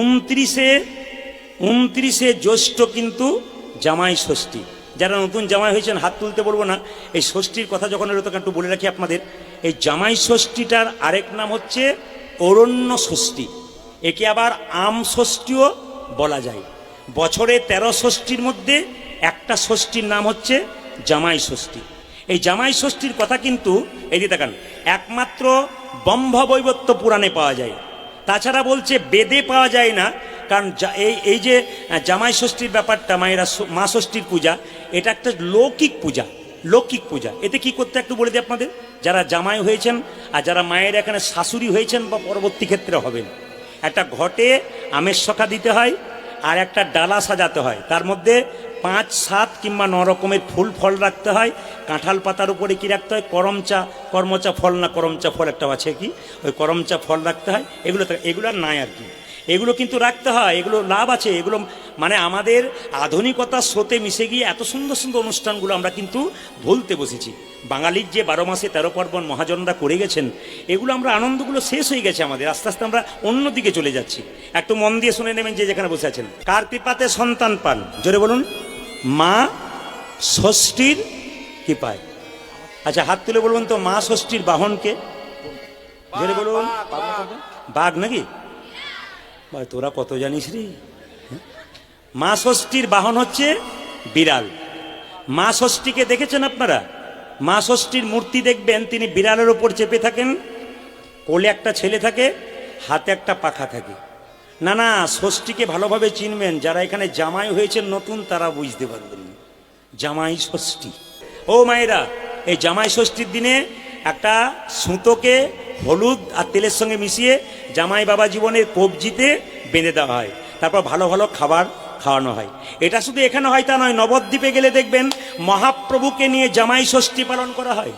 উনত্রিশে উনত্রিশে জ্যৈষ্ঠ কিন্তু জামাই ষষ্ঠী। যারা নতুন জামাই হয়েছেন, হাত তুলতে বলব না, এই ষষ্ঠীর কথা যখন এলো তখন একটু বলে রাখি আপনাদের, এই জামাই ষষ্ঠীটার আরেক নাম হচ্ছে অরণ্য ষষ্ঠী। একে আবার আম ষষ্ঠীও বলা যায়। বছরে তেরো ষষ্ঠীর মধ্যে একটা ষষ্ঠীর নাম হচ্ছে জামাই ষষ্ঠী। এই জামাই ষষ্ঠীর কথা কিন্তু, এই দেখান, একমাত্র ব্রহ্মবৈবত্য পুরাণে পাওয়া যায়। তাছাড়া বলছে বেদে পাওয়া যায় না, কারণ এই এই যে জামাই ষষ্ঠীর ব্যাপারটা, মায়েরা মা ষষ্ঠীর পূজা, এটা একটা লৌকিক পূজা লৌকিক পূজা। এতে কি করতে একটু বলে দিই আপনাদের? যারা জামাই হয়েছেন আর যারা মায়ের এখানে শাশুড়ি হয়েছেন বা পরবর্তী ক্ষেত্রে হবেন একটা ঘটে আমের শখা দিতে হয় আর একটা ডালা সাজাতে হয়। তার মধ্যে পাঁচ, সাত কিংবা ন রকমের ফুল ফল রাখতে হয়। কাঁঠাল পাতার উপরে কি রাখতে হয়? করমচা কর্মচা ফল না করমচা ফল একটা আছে কি? ওই করমচা ফল রাখতে হয়। এগুলো এগুলো আর নাই আর কি। এগুলো কিন্তু রাখতে হয়, এগুলো লাভ আছে। এগুলো মানে আমাদের আধুনিকতার স্রোতে মিশে গিয়ে এত সুন্দর সুন্দর অনুষ্ঠানগুলো আমরা কিন্তু ভুলতে বসেছি। বাঙালির যে বারো মাসে তেরো পার্বণ মহাজনরা করে গেছেন, এগুলো আমরা, আনন্দগুলো শেষ হয়ে গেছে আমাদের। আস্তে আস্তে আমরা অন্যদিকে চলে যাচ্ছি। একটু মন দিয়ে শুনে নেবেন যে যেখানে বসে আছেন। কার কৃপাতে সন্তান পান? জোরে বলুন। মা ষষ্ঠীর কৃপায়। আচ্ছা হাত তুলে বলবেন তো, মা ষষ্ঠীর বাহনকে বলুন। বাঘ নাকি? ভাই, তোরা কত জানিস রে? মা ষষ্ঠীর বাহন হচ্ছে বিড়াল। মা ষষ্ঠীকে দেখেছেন আপনারা? মা ষষ্ঠীর মূর্তি দেখবেন, তিনি বিড়ালের ওপর চেপে থাকেন, কোলে একটা ছেলে থাকে, হাতে একটা পাখা থাকে। না না, ষষ্ঠীকে ভালোভাবে চিনবেন। যারা এখানে জামাই হয়েছেন নতুন, তারা বুঝতে পারবেন। জামাই ষষ্ঠী। ও মায়েরা, এই জামাই ষষ্ঠীর দিনে একটা সুতোকে হলুদ আর তেলের সঙ্গে মিশিয়ে জামাই বাবা জীবনের কবজিতে বেঁধে দেওয়া হয়। তারপর ভালো ভালো খাবার খাওয়ানো হয়। এটা শুধু এখানে হয় তা নয়, নবদ্বীপে গেলে দেখবেন মহাপ্রভুকে নিয়ে জামাই ষষ্ঠী পালন করা হয়।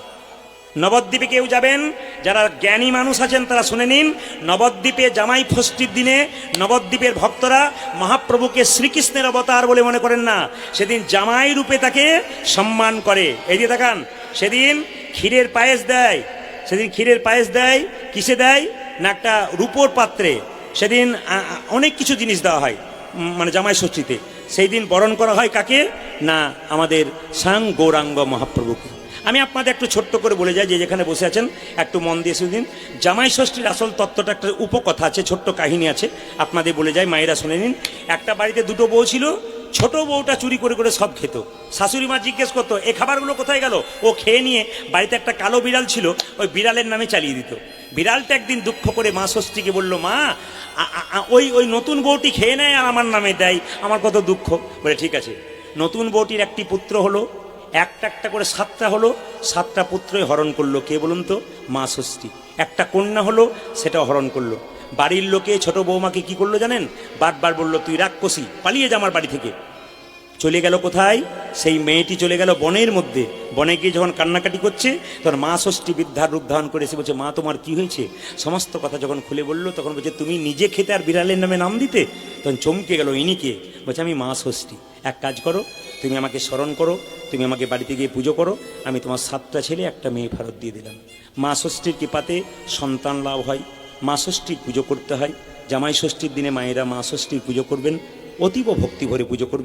নবদ্বীপে কেউ যাবেন? যারা জ্ঞানী মানুষ আছেন, তারা শুনে নিন। নবদ্বীপে জামাই ষষ্ঠীর দিনে নবদ্বীপের ভক্তরা মহাপ্রভুকে শ্রীকৃষ্ণের অবতার বলে মনে করেন না। সেদিন জামাই রূপে তাকে সম্মান করে। এই দিয়ে দেখান, সেদিন ক্ষীরের পায়েস দেয়। সেদিন ক্ষীরের পায়েস দেয়, কিসে দেয়? না একটা রূপোর পাত্রে। সেদিন অনেক কিছু জিনিস দেওয়া হয় মানে জামাই ষষ্ঠীতে। সেই দিন বরণ করা হয় কাকে? না, আমাদের সাং গৌরাঙ্গ মহাপ্রভুকে। আমি আপনাদের একটু ছোট্ট করে বলে যাই, যে যেখানে বসে আছেন, একটু মন দিয়ে শুদিন জামাই ষষ্ঠীর আসল তত্ত্বটা একটা উপকথা আছে, ছোট্ট কাহিনী আছে, আপনাদের বলে যায় মায়েরা শুনে নিন। একটা বাড়িতে দুটো বউ ছিল, ছোট বউটা চুরি করে করে সব খেত। শাশুড়ি মা জিজ্ঞেস করতো, এ খাবারগুলো কোথায় গেল? ও খেয়ে নিয়ে বাড়িতে একটা কালো বিড়াল ছিল, ওই বিড়ালের নামে চালিয়ে দিত। বিড়ালটা একদিন দুঃখ করে মা ষষ্ঠীকে বলল, মা ওই ওই নতুন বউটি খেয়ে নেয় আর আমার নামে দেয়, আমার কত দুঃখ। বলে, ঠিক আছে। নতুন বউটির একটি পুত্র হলো, একটা একটা করে সাতটা হলো, সাতটা পুত্রই হরণ করল। কে বলুন তো? মা ষষ্ঠী। একটা কন্যা হলো সেটা হরণ করল। বাড়ির লোকে ছোট বৌমাকে কি করল জানেন? বারবার বলল, তুই রাক্ষসী, পালিয়ে যা আমার বাড়ি থেকে। চলে গেল কোথায়? সেই মেয়েটি চলে গেল বনের মধ্যে। বনে গিয়ে যখন কান্নাকাটি করছে, তখন মা ষষ্ঠী বৃদ্ধার রূপ ধারণ করে এসে বলছে, মা, তোমার কি হয়েছে? সমস্ত কথা যখন খুলে বলল, তখন বলছে, তুমি নিজে খেতে আর বিড়ালের নামে নাম দিতে? তখন চমকে গেল ইনিকে। বলছে, আমি মা ষষ্ঠী। এক কাজ করো, তুমি আমাকে স্মরণ করো, তুমি আমাকে বাড়িতে গিয়ে পুজো করো, আমি তোমার সাতটা ছেলে, একটা মেয়ে ফেরত দিয়ে দিলাম। মা ষষ্ঠীর কৃপাতে সন্তান লাভ হয়। মা ষষ্ঠীর পুজো করতে হয়। জামাই ষষ্ঠীর দিনে মায়েরা মা ষষ্ঠীর পুজো করবেন, অতীব ভক্তি ভরে পুজো করবেন।